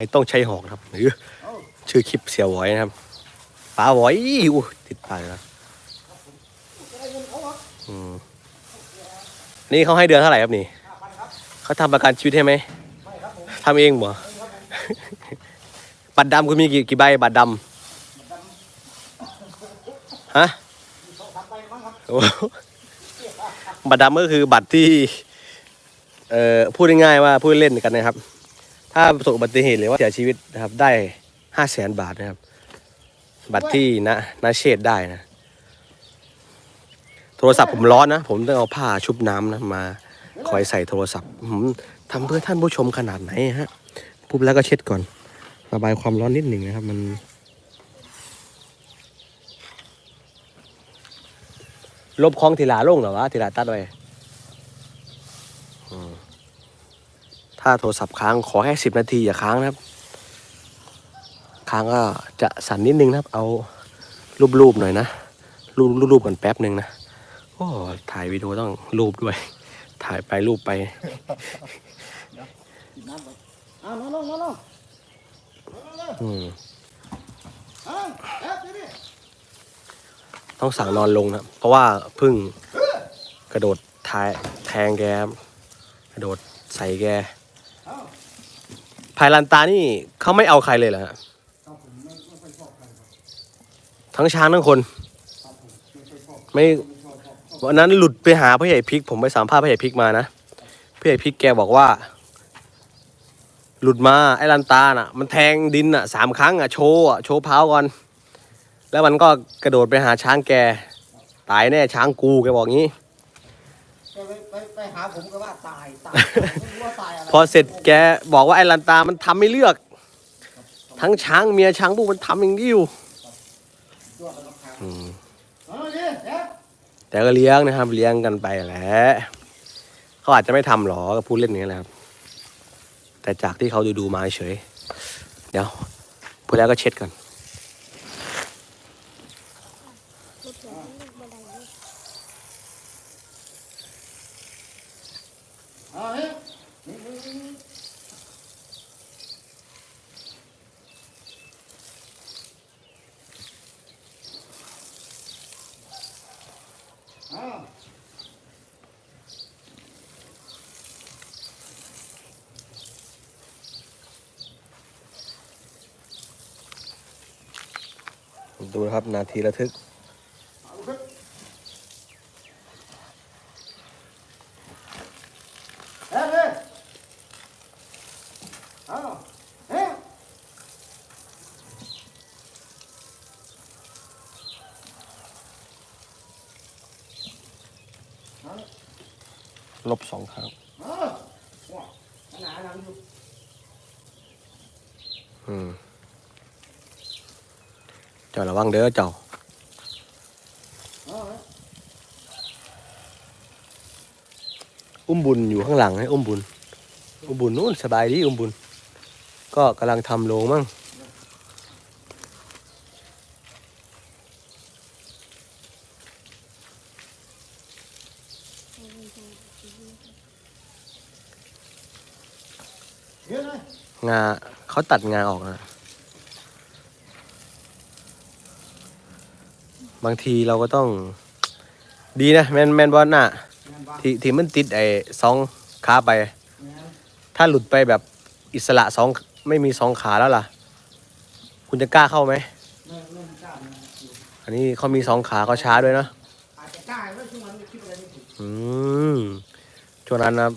ไม่ต้องใช้หอกครับหรือชื่อคลิปเสียหวอยนะครับปลาหวอยอู้ติดปากนะอืมนี่เขาให้เดือนเท่าไหร่ครับนี่เขาทำประกันชีวิตให้ไหมทำเองบ่บัตรดำคุณมีกี่กี่ใบบัตรดำฮะบัตรดำก็คือบัตรที่ เอ่อพูดง่ายๆว่าพูดเล่นกันนะครับ ถ้าประสบอุบัติเหตุหรือว่าเสียชีวิตนะครับ ได้ห้าแสนบาทนะครับ บัตรที่นะนาเชษได้นะ โทรศัพท์ผมร้อนนะ ผมต้องเอาผ้าชุบน้ำนะมา คอยใส่โทรศัพท์ผมทำเพื่อท่านผู้ชมขนาดไหนฮะปุ๊บแล้วก็เช็ดก่อนระบายความร้อนนิดหนึ่งนะครับ มันลบคลองทีหลาลงเหรอวะทีหลาตัดไว้ ถ้าโทรศัพท์ค้างขอแค่สิบนาทีอย่าค้างนะครับ ค้างก็จะสั่นนิดนึงนะครับ เอารูปๆหน่อยนะ รูปรูปๆกันแป๊บหนึ่งนะโอ้ถ่ายวิดีโอต้องรูปด้วย ถ่ายไปรูปไปกินน้ำไปอ้าวนอนลงนอนลงนอนลงอืมอ้าวเอ๊ะนี่ต้องสั่งนอนลงนะครับเพราะว่าเพึ่งกระโดดทายแทงแกครับกระโดดใส่แกอ้าว ภายลันตานี่เขาไม่เอาใครเลยเหรอฮะครับผมไม่ไม่ค่อยชอบใครครับทั้งช้างทั้งคน ครับผมไม่ค่อยชอบไม่ ไม่ชอบชอบชอบวันนั้นหลุดไปหาพ่อใหญ่พริก ผมไปสัมภาษณ์พ่อใหญ่พริกมานะพ่อใหญ่พริกแกบอกว่า หลุดมาไอ้ลันตาน่ะ มันแทงดินอะสามครั้งอะโชว์อะโชว์เท้าก่อน แล้วมันก็กระโดดไปหาช้างแก ตายแน่ช้างกูแกบอกงี้ ไปไปไปหาผมก็ว่าตายตายไม่รู้ว่าตายอะไรพอเสร็จแกบอกว่าไอ้ลันตามันทำไม่เลือก ทั้งช้างเมียช้างบุกมันทำอย่างเดียวตัวกันครับอืมเอาดิเอ๊ะแต่ก็เลี้ยงนะครับ เลี้ยงกันไปแหละเขาอาจจะไม่ทำหรอกก็พูดเล่นอย่างนี้แหละครับ แต่จากที่เขาดูดูๆมาเฉย เดี๋ยวพูดแล้วก็เช็ดก่อน เอาเอ๊ะนี่นี่นี่นี่อ้าว ดูนะครับ นาทีระทึก เอาขึ้นเอ๊ะเอ๊ะเอาเอ๊ะ ลบสองครั้งเอาว้าหนาหนังอยู่อืมเจ้าระวังเด้อเจ้าเอาเอ๊ะอุ้มบุญอยู่ข้างหลังให้อุ้มบุญ อุ้มบุญนู่นสบายดีอุ้มบุญ ก็กำลังทำโรงมั้ง เดี๋ยวนะ งาเขาตัดงาออกนะ บางทีเราก็ต้อง ดีนะแมนแมนบอลน่ะงานบ้านที่ที่มันติดไอ้สองขาไปงานถ้าหลุดไปแบบอิสระสองไม่มีสองขาแล้วล่ะ คุณจะกล้าเข้าไหมเริ่มเริ่มกล้านะอยู่อันนี้เขามีสองขาเขาช้าด้วยนะอาจจะกล้าไว้ช่วงนั้นคิดอะไรไม่ถูกอืมช่วงนั้นนะ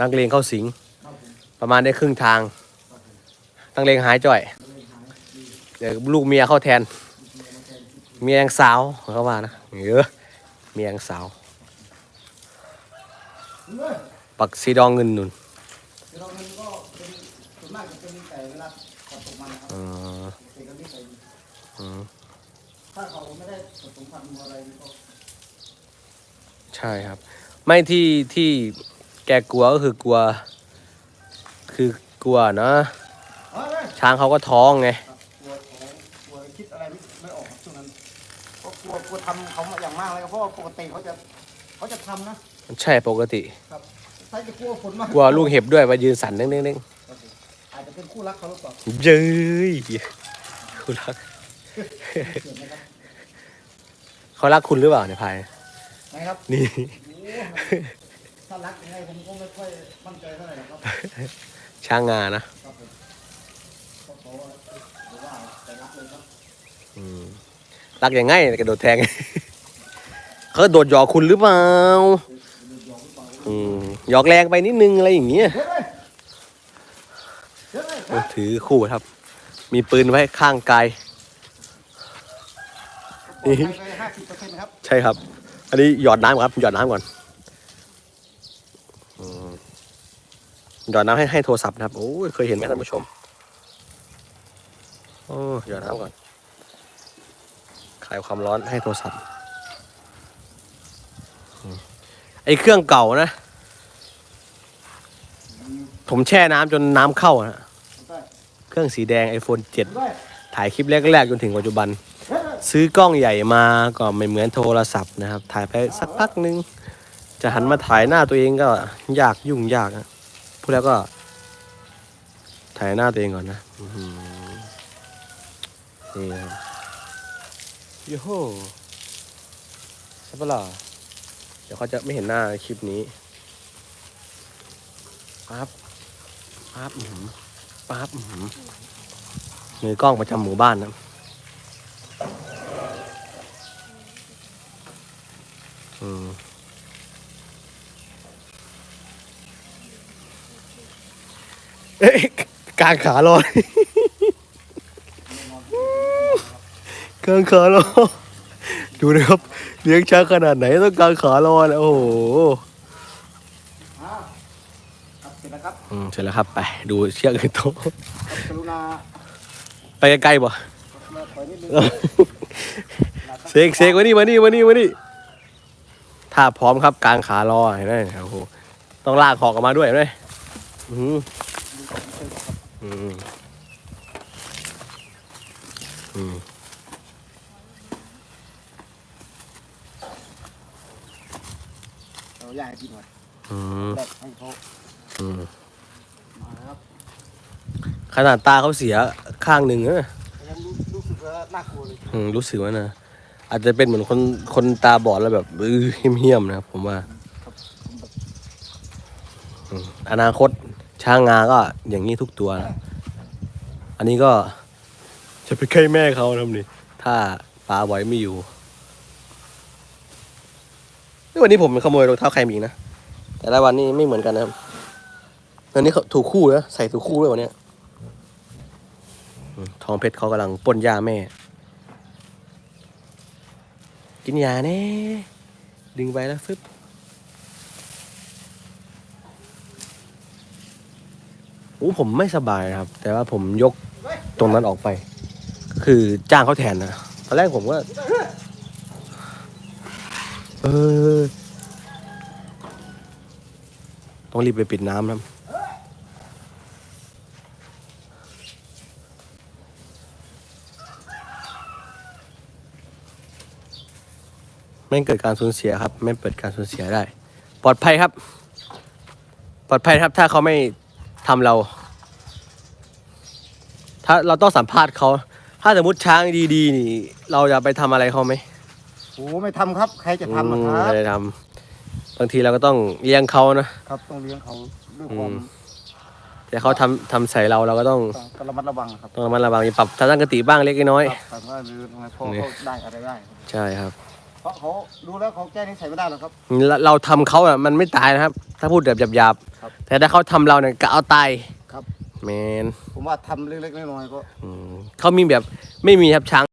นักเลงเข้าสิงครับผมประมาณได้ครึ่งทาง นักเลงหายจ่อย เดี๋ยวลูกเมียเข้าแทนเมียแทนที่เมียยังสาวเขาว่านะเยอะเมียยังสาว ปักซีดองเงินนุ่นใส่ดีอืมถ้าเขาไม่ได้ผสมพันธุ์อะไรก็ใช่ครับ ไม่ที่ที่แกกลัวก็คือกลัว คือกลัวนะ ช้างเขาก็ท้องไงครับกลัวของกลัวคิดอะไรไม่ไม่ออกครับช่วงนั้นก็กลัวกลัวทำเขาอย่างมากเลยครับเพราะว่าปกติเขาจะเขาจะทำนะใช่ปกติ ครับใครจะกลัวฝนมากกลัวลูกเห็บด้วยมายืนสั่นเด้งๆอาจจะเป็นคู่รักเขาหรือเปล่าเย้ยคุณรักเห็นไหมครับเขารักคุณหรือเปล่าเนี่ยพายนะครับนี่ โอ้ถ้ารักยังไงผมก็ไม่ค่อยมั่นใจเท่าไหร่หรอกครับ ช้างงานะ ครับผมเขาบ อกว่าหรือว่าแต่รักเลยครับอืมรักยังไงกระโดดแทง เขาโดดหยอกคุณหรือเปล่าอืมหยอกแรงไปนิดนึงอะไรอย่างเงี้ยเฮ้ยเลยเฮ้ยเลยโอ้ถือคู่ครับ มีปืนไว้ข้างกายปลอดภัยไปห้าสิบเปอร์เซ็นต์ครับใช่ครับ อันนี้หยอดน้ำก่อนครับ หยอดน้ำก่อนอืมหยอดน้ำให้ให้โทรศัพท์นะครับ โอ้ยเคยเห็นไหมท่านผู้ชมโอ้หยอดน้ำก่อนคลายความร้อนให้โทรศัพท์อืมไอ้เครื่องเก่านะ ผมแช่น้ำจนน้ำเข้านะได้เครื่องสีแดง iPhone 7ได้ถ่ายคลิปแรกๆ จนถึงปัจจุบันเฮ้ยเลยซื้อกล้องใหญ่มาก็ไม่เหมือนโทรศัพท์นะครับ ถ่ายไปสักพักหนึง จะหันมาถ่ายหน้าตัวเองก็ยากยุ่งยากนะพูดแล้วก็ ถ่ายหน้าตัวเองก่อนนะอื้อหือ นี่นะครับโยโฮใช่ปะล่ะเดี๋ยวเขาจะไม่เห็นหน้าคลิปนี้ปั๊บปั๊บอื้อหือปั๊บอื้อหือมือกล้องประจำหมู่บ้านนะอืมเอ๊ะกางขาลอย กางขาลอยดูนะครับ เลี้ยงช้างขนาดไหนต้องกางขาลอยนะโอ้โหอ่าครับเสร็จแล้วครับอืมเสร็จแล้วครับ ไป ดูเชือกอื่นโตะครับกรุณาไปใกล้ๆบ่มาถอยนิดนึงเสกเสกมานี่มานี่มานี่มานี่ถ้าพร้อมครับกางขารอเห็นไหมโอ้โหต้องลากหอกออกมาด้วยเห็นไหมอืมอืมอืม เราอยาก ให้กินหน่อยอืมแบบให้เขาอืมมานะครับขนาดตาเขาเสียข้างหนึ่งนะยังรู้รู้สึกว่าน่ากลัวเลยอืมรู้สึกว่านะ อาจจะเป็นเหมือนคนคนตาบอดแล้วแบบเออเหี้ยมๆนะครับผมว่าครับผมแบบอืมอนาคตช้างงาก็อย่างนี้ทุกตัวนะอันนี้ก็ จะไปใกล้แม่เขาทำนี่ถ้าป้าไว้ไม่อยู่ นี่วันนี้ผมขโมยรองเท้าใครมีนะ แต่ละวันนี้ไม่เหมือนกันนะครับอันนี้เขาถูกคู่นะใส่ถูกคู่ด้วยวันนี้ทองเพชรเขากำลังปนยาแม่ กินยาแน่ดึงไปแล้วฟึบโอ้ผมไม่สบายครับ แต่ว่าผมยกตรงนั้นออกไป คือจ้างเขาแทนนะตอนแรกผมก็ เออ ต้องรีบไปปิดน้ำนะไม่เกิดการสูญเสียครับ ไม่เกิดการสูญเสียได้ ปลอดภัยครับ ปลอดภัยครับ ถ้าเขาไม่ทำเรา ถ้าเราต้องสัมภาษณ์เขา ถ้าสมมติช้างดีๆนี่ เราจะไปทำอะไรเขาไหม โอ้ไม่ทำครับ ใครจะทำนะคอืมรับไม่ได้ทำบางทีเราก็ต้องเลี้ยงเขานะครับต้องเลี้ยงเขาด้วยความอืมแต่เขาทำทำใส่เราเราก็ต้องต้องต้องระมัดระวังครับต้องระมัดระวังอย่าปรับทัศนคติบ้างเล็กน้อย ครับแต่ว่าหรือทำไมพ่อนี่ เขาได้อะไรได้ครับใช่ครับ เพราะเขารู้แล้วเขาแก้นิสัยไม่ได้หรอกครับ เราเราทำเขาอะมันไม่ตายนะครับ ถ้าพูดแบบหยาบครับ ๆแต่ถ้าเขาทำเราเนี่ยก็เอาตายครับ แมนผมว่าทำเล็กๆน้อยๆก็ อืมเขามีแบบไม่มีครับช้าง